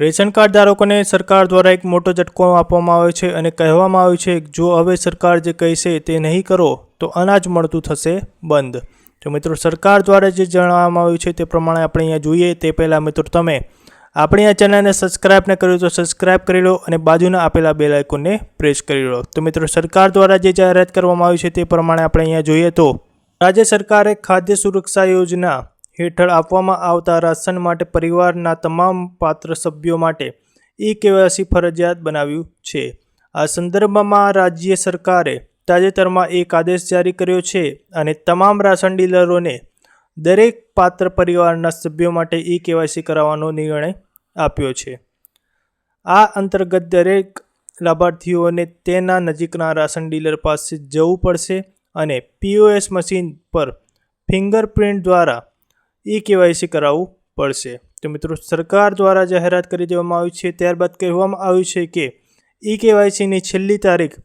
Ration card ધારકોને સરકાર દ્વારા એક મોટો ઝટકો આપવામાં આવ્યો છે અને કહેવામાં આવ્યું છે કે જો હવે સરકાર જે કહેશે તે નહીં કરો, તો અનાજ મળતું થશે બંધ. તો મિત્રો, સરકાર દ્વારા જે જણાવવામાં આવ્યું છે તે પ્રમાણે આપણે અહીંયા જોઈએ, તે પહેલાં મિત્રો તમે આપણી આ ચેનલને સબસ્ક્રાઇબ ન કર્યું તો સબસ્ક્રાઇબ કરી લો અને બાજુના આપેલા બેલ આઇકોનને પ્રેસ કરી લો. તો મિત્રો, સરકાર દ્વારા જે જાહેરાત કરવામાં આવી છે તે પ્રમાણે આપણે અહીંયા જોઈએ તો રાજ્ય સરકારે ખાદ્ય સુરક્ષા યોજના હેઠળ આપવામાં આવતા રાશન માટે પરિવારના તમામ પાત્ર સભ્યો માટે ઈ કેવાયસી ફરજિયાત બનાવ્યું છે. આ સંદર્ભમાં રાજ્ય સરકારે તાજેતરમાં એક આદેશ જારી કર્યો છે અને તમામ રાશન ડીલરોને દરેક પાત્ર પરિવારના સભ્યો માટે ઈ કેવાયસી કરાવવાનો નિર્ણય આપ્યો છે. આ અંતર્ગત દરેક લાભાર્થીઓને તેના નજીકના રાશન ડીલર પાસે જવું પડશે અને પીઓએસ મશીન પર ફિંગરપ્રિન્ટ દ્વારા ઈ કેવાયસી કરાવવું પડશે. તો મિત્રો, સરકાર દ્વારા જાહેરાત કરી દેવામાં આવી છે. ત્યારબાદ કહેવામાં આવ્યું છે કે ઈ કેવાયસીની છેલ્લી તારીખ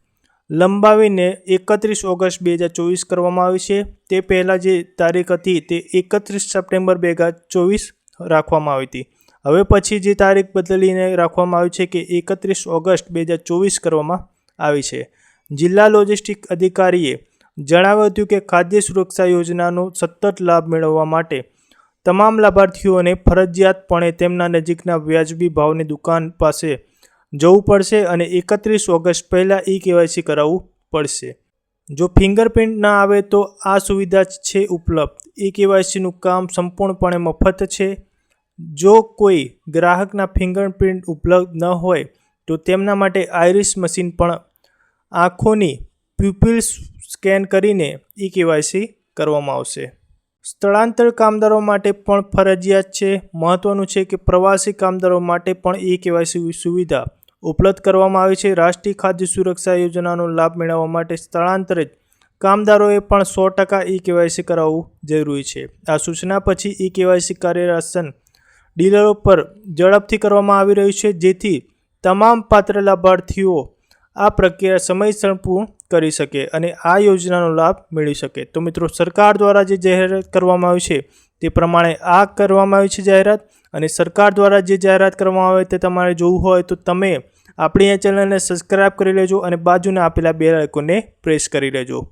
લંબાવીને એકત્રીસ ઓગસ્ટ બે હજાર ચોવીસ કરવામાં આવી છે. તે પહેલાં જે તારીખ હતી તે એકત્રીસ સપ્ટેમ્બર બે હજાર ચોવીસ રાખવામાં આવી હતી. હવે પછી જે તારીખ બદલીને રાખવામાં આવી છે કે એકત્રીસ ઓગસ્ટ બે હજાર ચોવીસ કરવામાં આવી છે. જિલ્લા લોજિસ્ટિક અધિકારીએ જણાવ્યું હતું કે ખાદ્ય સુરક્ષા યોજનાનો સતત લાભ મેળવવા માટે તમામ લાભાર્થીઓને ફરજિયાતપણે તેમના નજીકના વ્યાજબી ભાવની દુકાન પાસે જવું પડશે અને એકત્રીસ ઓગસ્ટ પહેલાં ઈ કેવાયસી કરાવવું પડશે. જો ફિંગરપ્રિન્ટ ના આવે તો આ સુવિધા છે ઉપલબ્ધ. ઈ કેવાયસીનું કામ સંપૂર્ણપણે મફત છે. જો કોઈ ગ્રાહકના ફિંગરપ્રિન્ટ ઉપલબ્ધ ન હોય તો તેમના માટે આઈરિસ મશીન પણ આંખોની પ્યુપિલ્સ સ્કેન કરીને ઈ કેવાયસી કરવામાં આવશે. સ્થળાંતર કામદારો માટે પણ ફરજિયાત છે. મહત્વનું છે કે પ્રવાસી કામદારો માટે પણ ઈ કેવાયસી સુવિધા ઉપલબ્ધ કરવામાં આવી છે. રાષ્ટ્રીય ખાદ્ય સુરક્ષા યોજનાનો લાભ મેળવવા માટે સ્થળાંતરિત કામદારોએ પણ સો ટકા ઈ કેવાયસી કરાવવું જરૂરી છે. આ સૂચના પછી ઈ કેવાયસી કાર્યરાસન ડીલરો પર ઝડપથી કરવામાં આવી રહ્યું છે. જેથી તમામ પાત્ર લાભાર્થીઓ આ પ્રક્રિયા સમયસર પૂર્ણ કરી શકે અને આ યોજનાનો લાભ મેળવી શકે. તો મિત્રો, સરકાર દ્વારા જે જાહેરાત કરવામાં આવી છે, તે પ્રમાણે આ કરવામાં આવી છે જાહેરાત અને સરકાર દ્વારા જે જાહેરાત કરવામાં આવે તે તમારે જોવું હોય તો તમે આપણી આ ચેનલને સબસ્ક્રાઇબ કરી લેજો અને બાજુના આપેલા બે આઇકોનને પ્રેસ કરી લેજો.